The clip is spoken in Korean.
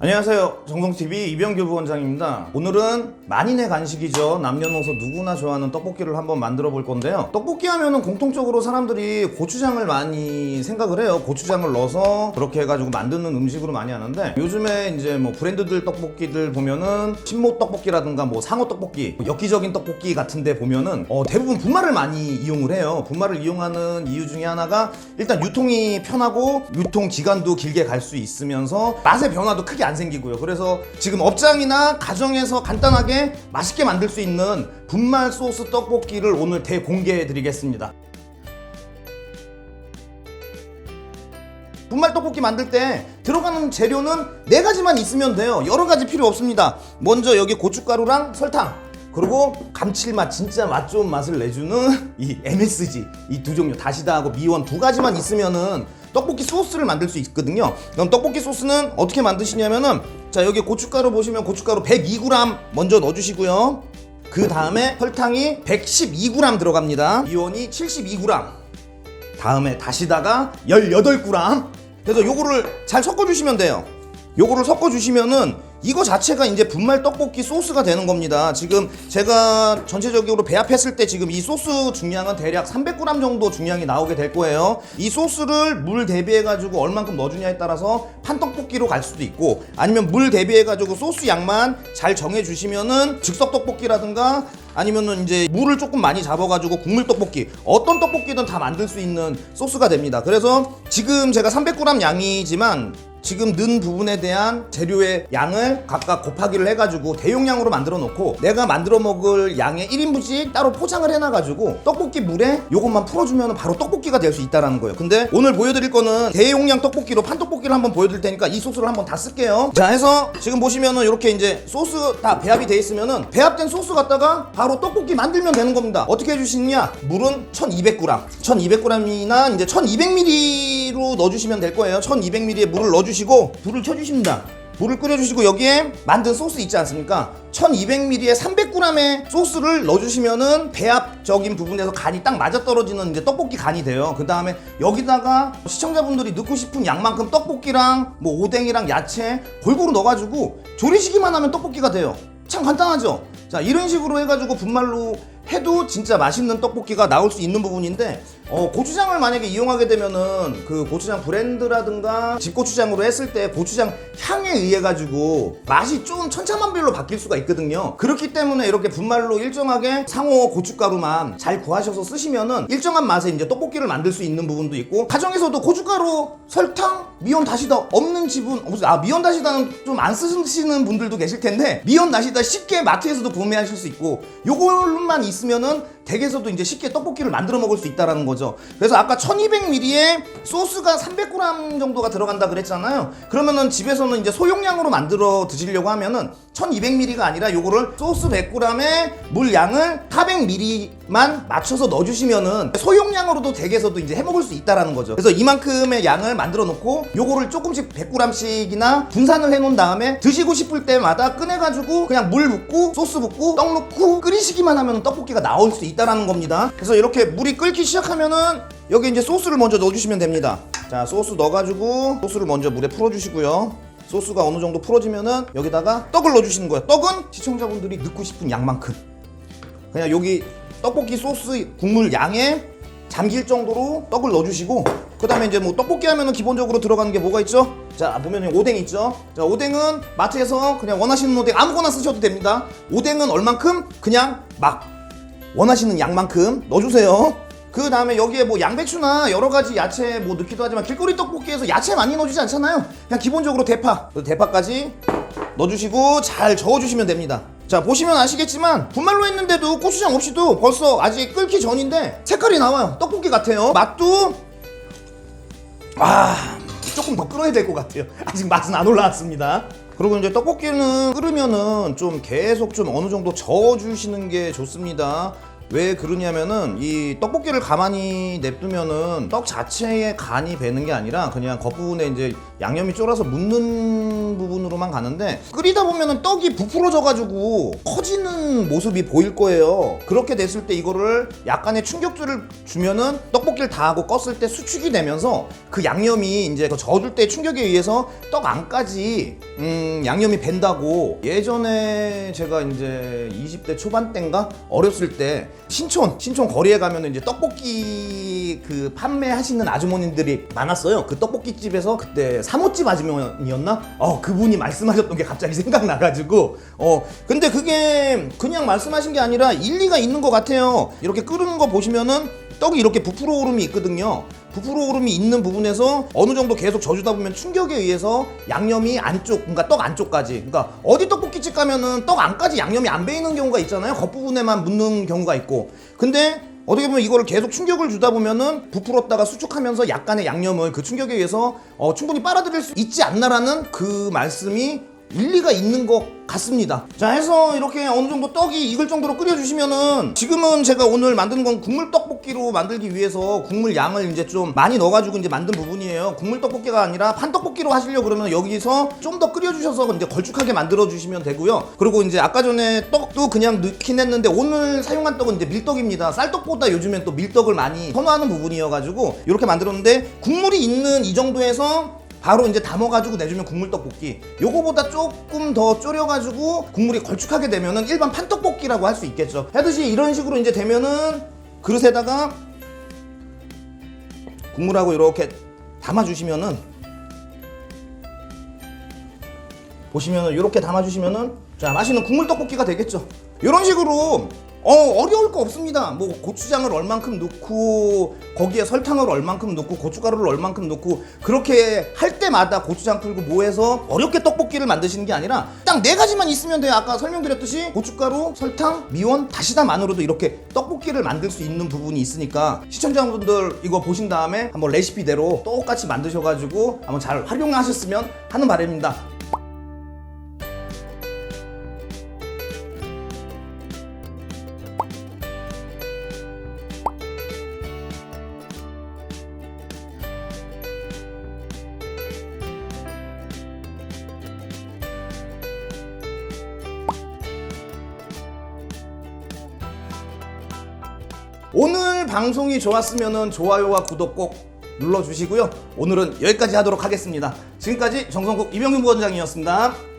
안녕하세요. 정성TV 이병규 부원장입니다. 오늘은 만인의 간식이죠. 남녀노소 누구나 좋아하는 떡볶이를 한번 만들어 볼 건데요. 떡볶이 하면은 공통적으로 사람들이 고추장을 많이 생각을 해요. 고추장을 넣어서 그렇게 해가지고 만드는 음식으로 많이 하는데 요즘에 이제 뭐 브랜드들 떡볶이들 보면은 신모 떡볶이라든가 뭐 상호 떡볶이, 뭐 엽기적인 떡볶이 같은데 보면은 어, 대부분 분말을 많이 이용을 해요. 분말을 이용하는 이유 중에 하나가 일단 유통이 편하고 유통 기간도 길게 갈 수 있으면서 맛의 변화도 크게 안 생기고요. 그래서 지금 업장이나 가정에서 간단하게 맛있게 만들 수 있는 분말 소스 떡볶이를 오늘 대공개해 드리겠습니다. 분말 떡볶이 만들 때 들어가는 재료는 네 가지만 있으면 돼요. 여러 가지 필요 없습니다. 먼저 여기 고춧가루랑 설탕. 그리고 감칠맛 진짜 맛 좋은 맛을 내주는 이 MSG 이 두 종류 다시다하고 미원 두 가지만 있으면은 떡볶이 소스를 만들 수 있거든요. 그럼 떡볶이 소스는 어떻게 만드시냐면은 자 여기 고춧가루 보시면 고춧가루 102g 먼저 넣어주시고요. 그 다음에 설탕이 112g 들어갑니다. 미원이 72g. 다음에 다시다가 18g 그래서 요거를 잘 섞어주시면 돼요 요거를 섞어주시면은 이거 자체가 이제 분말 떡볶이 소스가 되는 겁니다 지금 제가 전체적으로 배합했을 때 지금 이 소스 중량은 대략 300g 정도 중량이 나오게 될 거예요 이 소스를 물 대비해 가지고 얼만큼 넣어주냐에 따라서 판떡볶이로 갈 수도 있고 아니면 물 대비해 가지고 소스 양만 잘 정해 주시면은 즉석 떡볶이라든가 아니면은 이제 물을 조금 많이 잡아가지고 국물 떡볶이 어떤 떡볶이든 다 만들 수 있는 소스가 됩니다. 그래서 지금 제가 300g 양이지만 지금 넣은 부분에 대한 재료의 양을 각각 곱하기를 해가지고 대용량으로 만들어 놓고 내가 만들어 먹을 양의 1인분씩 따로 포장을 해놔가지고 떡볶이 물에 요것만 풀어주면 바로 떡볶이가 될 수 있다는 거예요. 근데 오늘 보여드릴 거는 대용량 떡볶이로 판떡볶이를 한번 보여드릴 테니까 이 소스를 한번 다 쓸게요. 자 해서 지금 보시면은 이렇게 이제 소스 다 배합이 돼 있으면은 배합된 소스 갖다가 바로 떡볶이 만들면 되는 겁니다. 어떻게 해주시느냐? 물은 1200g, 1200g이나 이제 1200ml로 넣어주시면 될 거예요. 1200ml에 물을 넣어주시고 불을 켜주십니다. 물을 끓여주시고 여기에 만든 소스 있지 않습니까? 1200ml에 300g의 소스를 넣어주시면은 배합적인 부분에서 간이 딱 맞아떨어지는 이제 떡볶이 간이 돼요. 그 다음에 여기다가 시청자분들이 넣고 싶은 양만큼 떡볶이랑 뭐 오뎅이랑 야채 골고루 넣어가지고 조리시기만 하면 떡볶이가 돼요. 참 간단하죠? 자, 이런 식으로 해가지고 분말로 해도 진짜 맛있는 떡볶이가 나올 수 있는 부분인데 어, 고추장을 만약에 이용하게 되면은 그 고추장 브랜드라든가 집고추장으로 했을 때 고추장 향에 의해 가지고 맛이 좀 천차만별로 바뀔 수가 있거든요. 그렇기 때문에 이렇게 분말로 일정하게 상호 고춧가루만 잘 구하셔서 쓰시면은 일정한 맛에 이제 떡볶이를 만들 수 있는 부분도 있고 가정에서도 고춧가루, 설탕, 미원 다시다 없는 집은 없어요. 아 미원 다시다는 좀 안 쓰시는 분들도 계실 텐데 미원 다시다 쉽게 마트에서도 구매하실 수 있고 요걸만 있으면은 댁에서도 이제 쉽게 떡볶이를 만들어 먹을 수 있다라는 거죠. 그래서 아까 1200ml에 소스가 300g 정도가 들어간다 그랬잖아요. 그러면은 집에서는 이제 소용량으로 만들어 드시려고 하면은 1200ml가 아니라 요거를 소스 100g에 물 양을 400ml만 맞춰서 넣어주시면은 소용량으로도 댁에서도 이제 해 먹을 수 있다라는 거죠. 그래서 이만큼의 양을 만들어 놓고 요거를 조금씩 100g씩이나 분산을 해 놓은 다음에 드시고 싶을 때마다 꺼내가지고 그냥 물 붓고 소스 붓고 떡 넣고 끓이시기만 하면 떡볶이가 나올 수 있다라는 겁니다. 그래서 이렇게 물이 끓기 시작하면은 여기 이제 소스를 먼저 넣어주시면 됩니다. 자 소스 넣어가지고 소스를 먼저 물에 풀어주시고요. 소스가 어느 정도 풀어지면은 여기다가 떡을 넣어주시는 거예요. 떡은 시청자분들이 넣고 싶은 양만큼. 그냥 여기 떡볶이 소스 국물 양에 잠길 정도로 떡을 넣어주시고 그 다음에 이제 뭐 떡볶이 하면은 기본적으로 들어가는 게 뭐가 있죠? 자 보면 오뎅 있죠? 자 오뎅은 마트에서 그냥 원하시는 오뎅 아무거나 쓰셔도 됩니다. 오뎅은 얼만큼? 그냥 막 원하시는 양만큼 넣어주세요. 그 다음에 여기에 뭐 양배추나 여러 가지 야채 뭐 넣기도 하지만 길거리 떡볶이에서 야채 많이 넣어주지 않잖아요. 그냥 기본적으로 대파, 그 대파까지 넣어주시고 잘 저어주시면 됩니다. 자 보시면 아시겠지만 분말로 했는데도 고추장 없이도 벌써 아직 끓기 전인데 색깔이 나와요. 떡볶이 같아요. 맛도 아 조금 더 끓어야 될 것 같아요. 아직 맛은 안 올라왔습니다. 그리고 이제 떡볶이는 끓으면은 좀 계속 좀 어느 정도 저어주시는 게 좋습니다. 왜 그러냐면은 이 떡볶이를 가만히 냅두면은 떡 자체에 간이 배는 게 아니라 그냥 겉부분에 이제 양념이 쫄아서 묻는 부분으로만 가는데 끓이다 보면은 떡이 부풀어져 가지고 커지는 모습이 보일 거예요. 그렇게 됐을 때 이거를 약간의 충격주를 주면은 떡볶이를 다 하고 껐을 때 수축이 되면서 그 양념이 이제 그 저어줄 때 충격에 의해서 떡 안까지 음, 양념이 밴다고 예전에 제가 이제 20대 초반 때인가 어렸을 때 신촌 신촌 거리에 가면 이제 떡볶이 그 판매하시는 아주머님들이 많았어요. 그 떡볶이 집에서 그때 사모집 아주머니였나? 어 그분이 말씀하셨던 게 갑자기 생각나가지고 어 근데 그게 그냥 말씀하신 게 아니라 일리가 있는 것 같아요. 이렇게 끓는 거 보시면은 떡이 이렇게 부풀어 오름이 있거든요. 부풀어 오름이 있는 부분에서 어느 정도 계속 져주다 보면 충격에 의해서 양념이 안쪽, 그러니까 떡 안쪽까지. 그러니까 어디 떡볶이집 가면은 떡 안까지 양념이 안 배이는 경우가 있잖아요. 겉부분에만 묻는 경우가 있고. 근데 어떻게 보면 이거를 계속 충격을 주다 보면은 부풀었다가 수축하면서 약간의 양념을 그 충격에 의해서 어, 충분히 빨아들일 수 있지 않나라는 그 말씀이 일리가 있는 것 같습니다. 자, 해서 이렇게 어느 정도 떡이 익을 정도로 끓여주시면은 지금은 제가 오늘 만드는 건 국물 떡볶이로 만들기 위해서 국물 양을 이제 좀 많이 넣어가지고 이제 만든 부분이에요. 국물 떡볶이가 아니라 판 떡볶이로 하시려고 그러면 여기서 좀 더 끓여주셔서 이제 걸쭉하게 만들어 주시면 되고요. 그리고 이제 아까 전에 떡도 그냥 넣긴 했는데 오늘 사용한 떡은 이제 밀떡입니다. 쌀떡보다 요즘엔 또 밀떡을 많이 선호하는 부분이어가지고 이렇게 만들었는데 국물이 있는 이 정도에서 바로 이제 담아가지고 내주면 국물 떡볶이. 요거보다 조금 더 졸여가지고 국물이 걸쭉하게 되면은 일반 판떡볶이라고 할 수 있겠죠. 하듯이 이런 식으로 이제 되면은 그릇에다가 국물하고 이렇게 담아주시면은 보시면은 이렇게 담아주시면은 자 맛있는 국물 떡볶이가 되겠죠. 이런 식으로 어 어려울 거 없습니다. 뭐 고추장을 얼만큼 넣고 거기에 설탕을 얼만큼 넣고 고춧가루를 얼만큼 넣고 그렇게 할 때마다 고추장 풀고 뭐 해서 어렵게 떡볶이를 만드시는 게 아니라 딱 네 가지만 있으면 돼요. 아까 설명드렸듯이 고춧가루, 설탕, 미원, 다시다 만으로도 이렇게 떡볶이를 만들 수 있는 부분이 있으니까 시청자분들 이거 보신 다음에 한번 레시피대로 똑같이 만드셔가지고 한번 잘 활용하셨으면 하는 바람입니다. 오늘 방송이 좋았으면 좋아요와 구독 꼭 눌러주시고요. 오늘은 여기까지 하도록 하겠습니다. 지금까지 정성국 이병윤 부원장이었습니다.